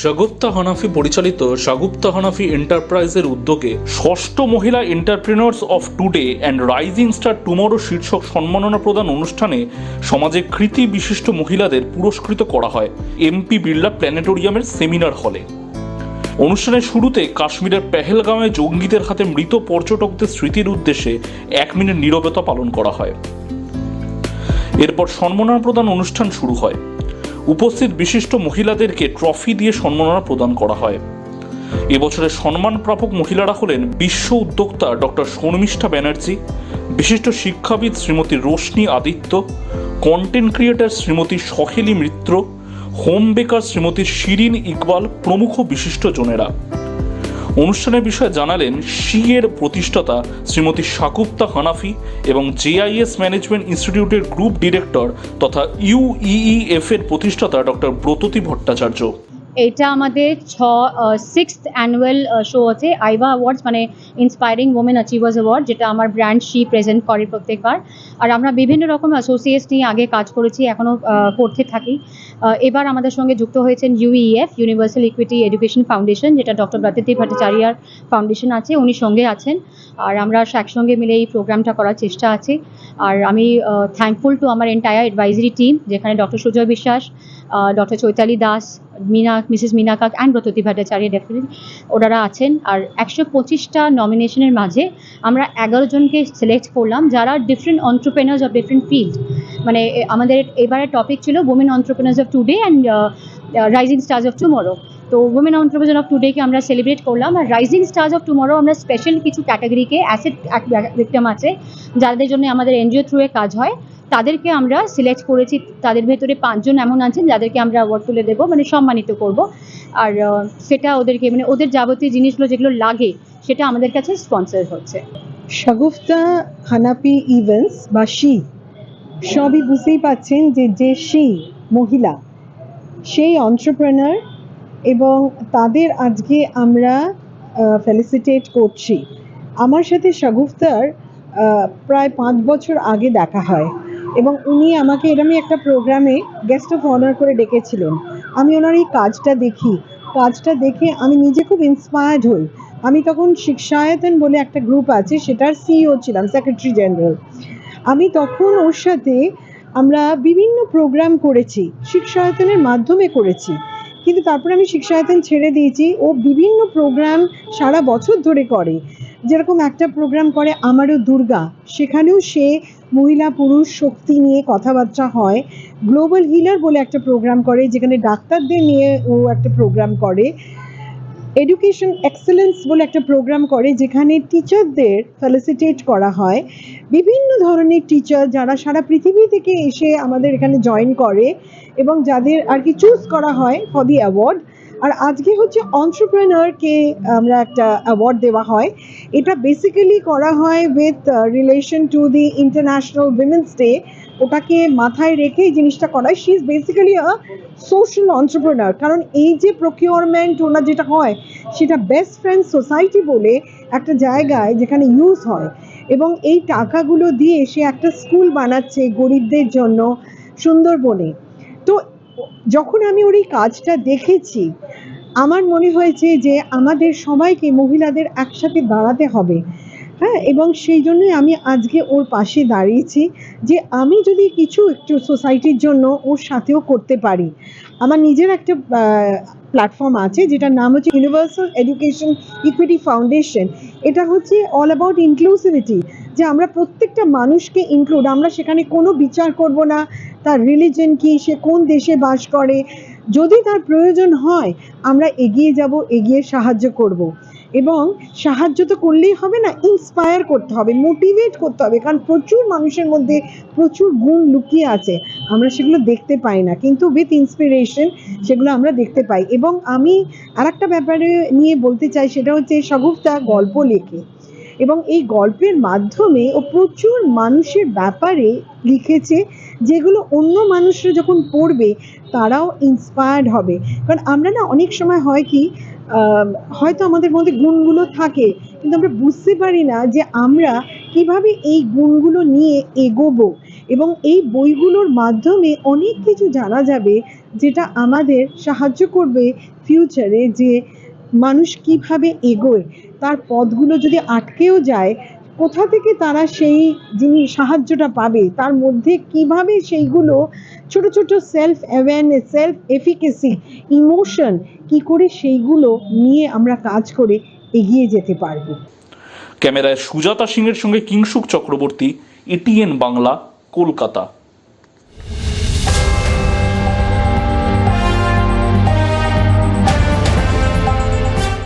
শাগুপ্তা হানাফি পরিচালিত শাগুপ্তা হানাফি এন্টারপ্রাইজের উদ্যোগে ষষ্ঠ মহিলা entrepreneurs of today and rising star tomorrow শীর্ষক সম্মাননা প্রদান অনুষ্ঠানে সমাজের কৃতি বিশিষ্ট মহিলাদের পুরস্কৃত করা হয় এমপি বিড়লা প্ল্যানেটোরিয়ামের সেমিনার হলে। অনুষ্ঠানের শুরুতে কাশ্মীরের পেহেলগাঁওয়ে জঙ্গিদের হাতে মৃত পর্যটকদের স্মৃতির উদ্দেশ্যে এক মিনিট নীরবতা পালন করা হয়। এরপর সম্মাননা প্রদান অনুষ্ঠান শুরু হয়। উপস্থিত বিশিষ্ট মহিলাদেরকে ট্রফি দিয়ে সম্মাননা প্রদান করা হয়। এবছরের সম্মান প্রাপক মহিলারা হলেন বিশ্ব উদ্যোক্তা ডক্টর শর্মিষ্ঠা ব্যানার্জি, বিশিষ্ট শিক্ষাবিদ Shrimati Roshni Aditya content creator Shrimati Saheli Mitra home baker Shrimati Shirin Iqbal প্রমুখ বিশিষ্ট জনেরা। অনুষ্ঠানের বিষয়ে জানালেন এর প্রতিষ্ঠাতা শ্রীমতী শাকুপ্তা হানাফি এবং জেআইএস ম্যানেজমেন্ট ইনস্টিটিউটের গ্রুপ ডিরেক্টর তথা ইউইএফ এর প্রতিষ্ঠাতা ডক্টর ব্রততী ভট্টাচার্য। এটা আমাদের ছ সিক্সথ অ্যানুয়াল শো আছে আইভা অ্যাওয়ার্ডস মানে ইন্সপায়ারিং ওমেন অ্যাচিভার্স অ্যাওয়ার্ড যেটা আমার ব্র্যান্ড শি প্রেজেন্ট করে প্রত্যেকবার। আর আমরা বিভিন্ন রকম অ্যাসোসিয়েটস নিয়ে আগে কাজ করেছি এখনও করতে থাকি। এবার আমাদের সঙ্গে যুক্ত হয়েছেন UEF universal equity education foundation যেটা ডক্টর ব্রাতিতি ভট্টাচার্যার ফাউন্ডেশন আছে, উনি সঙ্গে আছেন। আর আমরা একসঙ্গে মিলে এই প্রোগ্রামটা করার চেষ্টা আছে। আর আমি থ্যাঙ্কফুল টু আমার এন্টায়ার অ্যাডভাইজারি টিম যেখানে doctor Sujoy Biswas doctor Chaitali Das Meena, Mrs Meena Kak and Bratati Bhattacharya definitely ওনারা আছেন। আর একশো পঁচিশটা নমিনেশনের মাঝে আমরা এগারো জনকে সিলেক্ট করলাম, যারা different entrepreneurs of different field মানে আমাদের এবারে টপিক ছিল women entrepreneurs of today and rising stars of tomorrow তো উমেন অন্টারপ্রেনার অফ টুডেকে আমরা সেলিব্রেট করলাম আর রাইজিং স্টার্স অফ টুমোরো আমরা স্পেশাল কিছু ক্যাটাগরিকে অ্যাসেট ভিক্টিম আছে, যাদের জন্য আমাদের এনজিও থ্রুয়ে কাজ হয়। তাদেরকে আমরা সিলেক্ট করেছি, তাদের ভেতরে পাঁচজন এমন আছেন যাদেরকে আমরা অ্যাওয়ার্ড তুলে দেবো মানে সম্মানিত করব। আর সেটা ওদেরকে মানে ওদের যাবতীয় জিনিসগুলো যেগুলো লাগে, সেটা আমাদের কাছে স্পন্সর হচ্ছে। শাগুফতা হানাপি ইভেন্টস বা শি, সবই বুঝতেই পাচ্ছেন যে যে শি মহিলা, সেই অন্টারপ্রেনার এবং তাদের আজকে আমরা ফেলিসিটেট করছি। আমার সাথে শাগুফতার প্রায় পাঁচ বছর আগে দেখা হয় এবং উনি আমাকে এরমই একটা প্রোগ্রামে গেস্ট অফ অনার করে ডেকেছিলেন। আমি ওনার এই কাজটা দেখি। কাজটা দেখে আমি নিজে খুব ইন্সপায়ার্ড হই। আমি তখন শিক্ষায়তন বলে একটা গ্রুপ আছে, সেটার সিইও ছিলাম সেক্রেটারি জেনারেল আমি তখন ওর সাথে আমরা বিভিন্ন প্রোগ্রাম করেছি শিক্ষায়তনের মাধ্যমে করেছি। কিন্তু তারপরে আমি শিক্ষায়তন ছেড়ে দিয়েছি। ও বিভিন্ন প্রোগ্রাম সারা বছর ধরে করে। যেরকম একটা প্রোগ্রাম করে আমারও দুর্গা। সেখানেও সে মহিলা পুরুষ শক্তি নিয়ে কথাবার্তা হয়। গ্লোবাল হিলার বলে একটা প্রোগ্রাম করে, যেখানে ডাক্তারদের নিয়ে ও একটা প্রোগ্রাম করে। এডুকেশন এক্সেলেন্স বলে একটা প্রোগ্রাম করে যেখানে টিচারদের ফেলিসিটেট করা হয়। বিভিন্ন ধরনের টিচার যারা সারা পৃথিবী থেকে এসে আমাদের এখানে জয়েন করে এবং যাদের আর কি চুজ করা হয় ফর দি অ্যাওয়ার্ড আর আজকে হচ্ছে অন্টারপ্রেনারকে আমরা একটা অ্যাওয়ার্ড দেওয়া হয়। এটা বেসিক্যালি করা হয় with relation to the international women's day ওটাকে মাথায় রেখে এই জিনিসটা করায়। She is basically a social entrepreneur কারণ এই যে প্রকিউরমেন্ট ওনার যেটা হয়, সেটা বেস্ট ফ্রেন্ড সোসাইটি বলে একটা জায়গায় যেখানে ইউজ হয়। এবং এই টাকাগুলো দিয়ে সে একটা স্কুল বানাচ্ছে গরিবদের জন্য সুন্দরবনে। তো যখন আমি ওর এই কাজটা দেখেছি, আমার মনে হয়েছে যে আমাদের সবাইকে মহিলাদের একসাথে দাঁড়াতে হবে। হ্যাঁ এবং সেই জন্যই আমি আজকে ওর পাশে দাঁড়িয়েছি যে আমি যদি কিছু একটু সোসাইটির জন্য ওর সাথেও করতে পারি। আমার নিজের একটা প্ল্যাটফর্ম আছে যেটার নাম হচ্ছে ইউনিভার্সাল এডুকেশন ইকুইটি ফাউন্ডেশন এটা হচ্ছে অল অ্যাবাউট ইনক্লুসিভিটি যে আমরা প্রত্যেকটা মানুষকে ইনক্লুড আমরা সেখানে কোনো বিচার করব না, তার রিলিজন কি, সে কোন দেশে বাস করে। যদি তার প্রয়োজন হয়, আমরা এগিয়ে যাব, এগিয়ে সাহায্য করব। এবং সাহায্য তো করলেই হবে না ইন্সপায়ার করতে হবে মোটিভেট করতে হবে, কারণ প্রচুর মানুষের মধ্যে প্রচুর গুণ লুকিয়ে আছে, আমরা সেগুলো দেখতে পাই না, কিন্তু উইথ ইন্সপিরেশন সেগুলো আমরা দেখতে পাই এবং আমি আর একটা ব্যাপারে নিয়ে বলতে চাই, সেটা হচ্ছে সগুপ্তা গল্প লেখে। এবং এই গল্পের মাধ্যমে ও প্রচুর মানুষের ব্যাপারে লিখেছে যেগুলো অন্য মানুষরা যখন পড়বে তারাও ইন্সপায়ার্ড হবে। কারণ আমরা না অনেক সময় হয় কি হয়তো আমাদের মধ্যে গুণগুলো থাকে, কিন্তু আমরা বুঝতে পারি না যে আমরা কীভাবে এই গুণগুলো নিয়ে এগোবো। এবং এই বইগুলোর মাধ্যমে অনেক কিছু জানা যাবে যেটা আমাদের সাহায্য করবে ফিউচারে যে মানুষ কীভাবে এগোয়, তার পথগুলো যদি আটকেও যায়, কোথা থেকে তারা সেই যিনি সাহায্যটা পাবে, তার মধ্যে কীভাবে সেইগুলো ছোট ছোট self awareness self efficacy emotion কি করে সেইগুলো নিয়ে আমরা কাজ করে এগিয়ে যেতে পারব। ক্যামেরায় সুজাতা সিংয়ের সঙ্গে কিংসুক চক্রবর্তী এটিএন বাংলা, কলকাতা।